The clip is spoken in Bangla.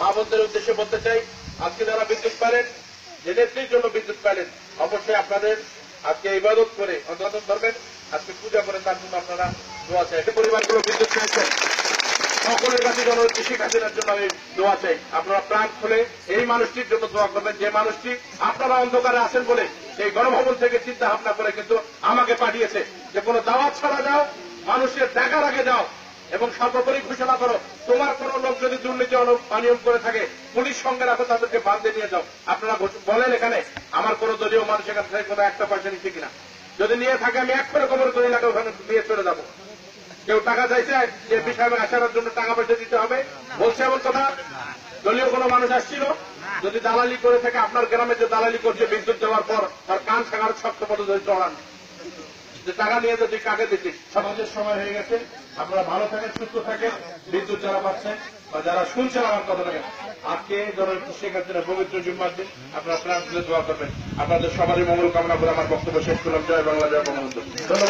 মা উদ্দেশ্যে বলতে চাই, আজকে যারা বিদ্যুৎ পেলেন, যে নেত্রীর জন্য বিদ্যুৎ পেলেন, অবশ্যই আপনাদের আজকে ইবাদত করে অন্তত ধরবেন। আজকে পূজা করে তার জন্য আপনারা দোয়া চাই। একটা পরিবারগুলো বিদ্যুৎ পেয়েছেন সকলের কাছে জনগণকে শেখ হাসিনার জন্য আমি দোয়া চাই। আপনারা প্রাণ খুলে এই মানুষটির জন্য দোয়া করবেন। যে মানুষটি আপনারা অন্ধকারে আছেন বলে সেই গণভবন থেকে চিন্তা ভাবনা করে কিন্তু আমাকে পাঠিয়েছে। যে কোনো দাওয়াত ছাড়া যাও, মানুষের দেখার আগে যাও এবং সর্বোপরি ঘোষণা করো, তোমার কোন অনিয়ম করে থাকে। পুলিশ সঙ্গে রাখো, তাদেরকে বান্ধে নিয়ে যাও। আপনারা বলেন এখানে, আমার কোন দলীয় মানুষের কাছ থেকে, কোনো একটা পয়সা নিচ্ছে কিনা? যদি নিয়ে থাকে, আমি এক করে খবর করে এলাকা ওখানে নিয়ে চলে যাব। কেউ টাকা চাইছে যে বিষয়ে আসার জন্য টাকা পয়সা দিতে হবে। বলছে এমন কথা, দলীয় কোনো মানুষ আসছিল? যদি দালালি করে থাকে, আপনার গ্রামে যে দালালি করছে, বিদ্যুৎ দেওয়ার পর, তার কান থাকার শক্ত মতো ধরে চড়ান। যে টাকা নিয়ে যদি কাকে দিচ্ছিস সমাজের সময় হয়ে গেছে, আপনারা ভালো থাকেন, সুস্থ থাকেন, বিদ্যুৎ যারা পাচ্ছেন বা যারা শুনছেন আমার কথাটাকে আজকে ধরো শেখ হাসিনা পবিত্র জুম্মার দিন, আপনারা প্রাণ তুলে দোয়া করবেন। আপনাদের সবারই মঙ্গল কামনা করে আমার বক্তব্য শেষ করলাম। জয় বাংলা, জয় বঙ্গবন্ধু। ধন্যবাদ।